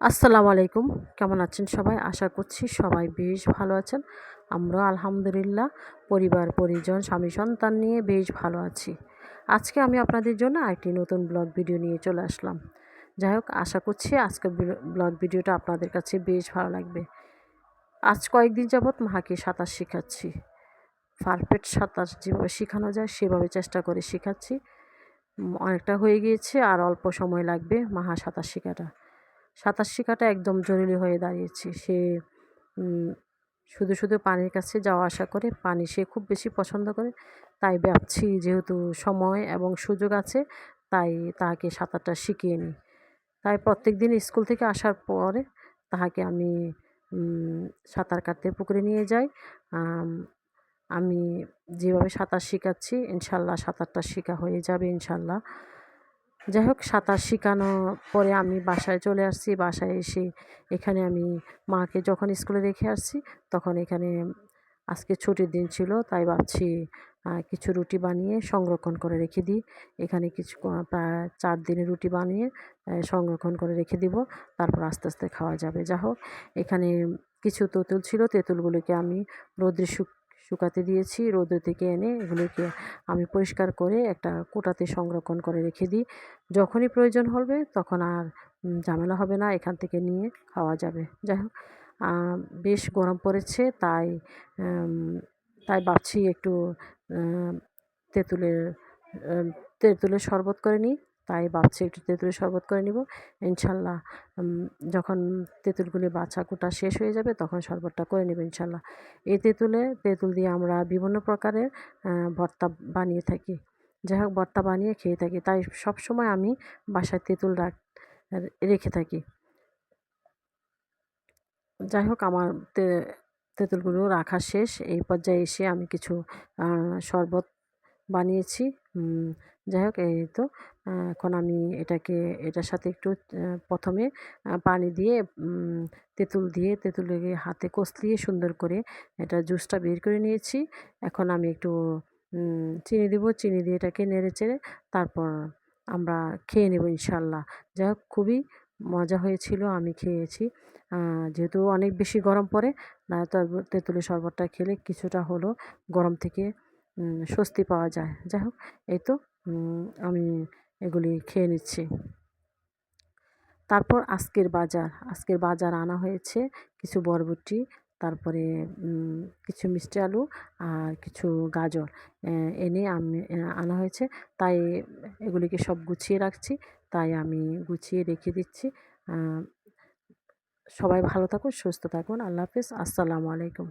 আসসালামু আলাইকুম। কেমন আছেন সবাই? আশা করছি সবাই বেশ ভালো আছেন। আমরা আলহামদুলিল্লাহ, পরিবার, পরিজন, স্বামী, সন্তান নিয়ে বেশ ভালো আছি। আজকে আমি আপনাদের জন্য একটি নতুন ব্লগ ভিডিও নিয়ে চলে আসলাম। যাই হোক, আশা করছি আজকের ব্লগ ভিডিওটা আপনাদের কাছে বেশ ভালো লাগবে। আজ কয়েকদিন যাবৎ মাকে সাঁতার শেখাচ্ছি। পারফেক্ট সাঁতার যেভাবে শেখানো যায়, সেভাবে চেষ্টা করে শেখাচ্ছি। অনেকটা হয়ে গিয়েছে আর অল্প সময় লাগবে মাহা সাঁতার শেখাটা। সাঁতার শেখাটা একদম জরুরি হয়ে দাঁড়িয়েছে। সে শুধু শুধু পানির কাছে যাওয়া আসা করে, পানি সে খুব বেশি পছন্দ করে, তাই ভাবছি যেহেতু সময় এবং সুযোগ আছে, তাই তাহাকে সাঁতারটা শিখিয়ে নিই। তাই প্রত্যেক দিন স্কুল থেকে আসার পরে তাহাকে আমি সাঁতার কাটতে পুকুরে নিয়ে যাই। আমি যেভাবে সাঁতার শেখাচ্ছি, ইনশাল্লাহ সাঁতারটা শেখা হয়ে যাবে ইনশাল্লাহ। যাই হোক, সাঁতার শেখানো পরে আমি বাসায় চলে আসছি। বাসায় এসে এখানে আমি মাকে যখন স্কুলে রেখে আসছি, তখন এখানে আজকে ছুটির দিন ছিল, তাই ভাবছি কিছু রুটি বানিয়ে সংরক্ষণ করে রেখে দিই। এখানে কিছু প্রায় চার দিনের রুটি বানিয়ে সংরক্ষণ করে রেখে দিব। তারপর আস্তে আস্তে খাওয়া যাবে। যা হোক, এখানে কিছু তেঁতুল ছিল, তেঁতুলগুলোকে আমি রৌদ্রে শুক শুকাতে দিয়েছি রোদ থেকে এনে এগুলিকে আমি পরিষ্কার করে একটা কোটাতে সংরক্ষণ করে রেখে দিই। যখনই প্রয়োজন হবে তখন আর ঝামেলা হবে না, এখান থেকে নিয়ে খাওয়া যাবে। যাই হোক বেশ গরম পড়েছে তাই তাই ভাবছি একটু তেঁতুলের তেঁতুলের শরবত করে নিই। তাই ভাবছি একটু তেঁতুলের শরবত করে নিব। ইনশাল্লাহ যখন তেঁতুলগুলি বাছা কুটা শেষ হয়ে যাবে তখন শরবতটা করে নেব ইনশাল্লাহ। এই তেঁতুলে, তেঁতুল দিয়ে আমরা বিভিন্ন প্রকারের ভর্তা বানিয়ে থাকি। যাই হোক, ভর্তা বানিয়ে খেয়ে থাকি। তাই সব সময় আমি বাসায় তেঁতুল রাখ, রেখে থাকি। যাই হোক, আমার তেঁতুলগুলো রাখা শেষ। এই পর্যায়ে এসে আমি কিছু শরবত বানিয়েছি। যাই হোক, এই তো। এখন আমি এটাকে, এটার সাথে একটু প্রথমে পানি দিয়ে তেঁতুল দিয়ে, তেঁতুলের হাতে কষলিয়ে সুন্দর করে এটা জুসটা বের করে নিয়েছি। এখন আমি একটু চিনি দেবো, চিনি দিয়ে এটাকে নেড়ে চেড়ে তারপর আমরা খেয়ে নেব ইনশাল্লাহ। যাই হোক, খুবই মজা হয়েছিল, আমি খেয়েছি। যেহেতু অনেক বেশি গরম পড়ে তেঁতুলের শরবতটা খেলে কিছুটা হলো গরম থেকে স্বস্তি পাওয়া যায়। যাই হোক, এই তো আমি এগুলি খেয়ে নিচ্ছি। তারপর আজকের বাজার। আজকের বাজার আনা হয়েছে কিছু বরবটি, তারপরে কিছু মিষ্টি আলু আর কিছু গাজর। এনে আমি আনা হয়েছে। তাই এগুলিকে সব গুছিয়ে রাখছি। তাই আমি গুছিয়ে রেখে দিচ্ছি। সবাই ভালো থাকুন, সুস্থ থাকুন। আল্লাহ হাফিজ। আসসালামু আলাইকুম।